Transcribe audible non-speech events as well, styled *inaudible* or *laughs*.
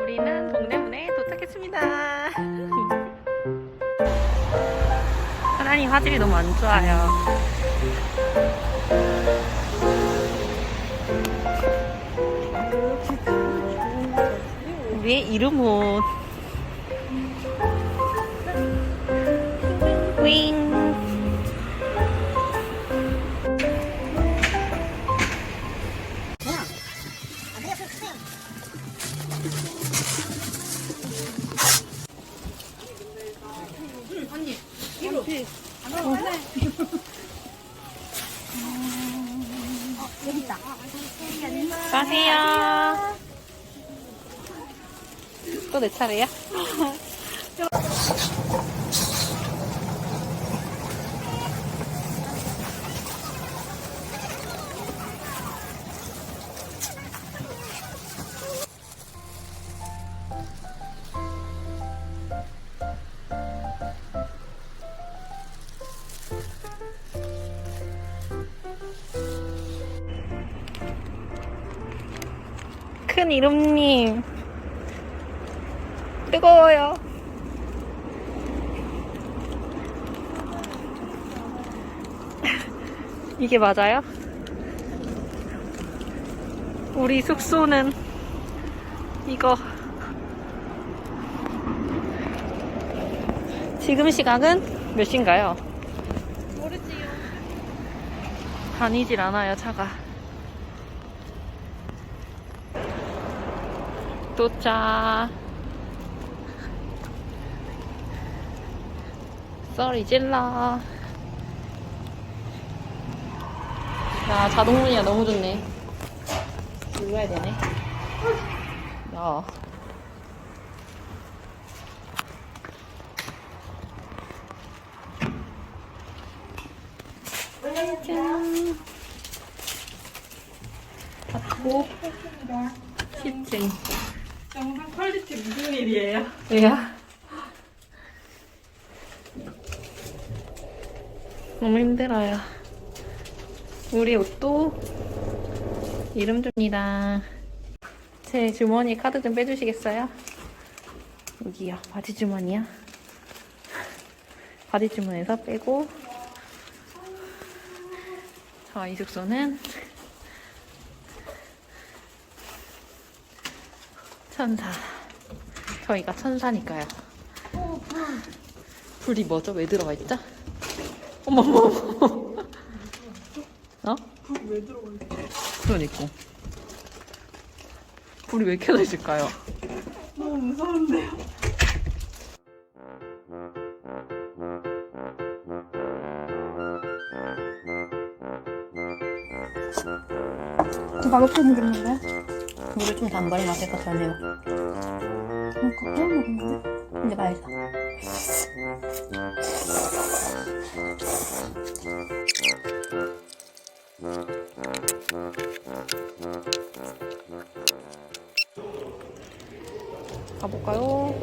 우리는 동대문에 도착했습니다. *laughs* 하나님 화질이 너무 안 좋아요. 우리의 이름은 윙. 가세요. 또 내 차례야? 큰 이름님. 뜨거워요. *laughs* 이게 맞아요? 우리 숙소는 이거. 지금 시각은 몇 시인가요? 모르지요. 다니질 않아요, 차가. 도착. 썰이 질러. 야, 자동문이야 너무 좋네. 눌러야 되네. 야. 짠. 닫고 10층. 영상 퀄리티 무슨 일이에요? 왜야? 너무 힘들어요. 우리 옷도 이름 줍니다. 제 주머니 카드 좀 빼주시겠어요? 여기요. 바지 주머니요. 바지 주머니에서 빼고 저희 숙소는 천사. 저희가 천사니까요. 불이 뭐죠? 왜 들어가 있죠? 어머머. 어? 왜 들어가 있어? 그러니까. 불이 왜 켜져 있을까요? 너무 무서운데요. 나도 먹겠는데? 물을 좀 마실까 잘 매워. 그러니까 깨워 먹는데? 근데 맛있어. 가볼까요?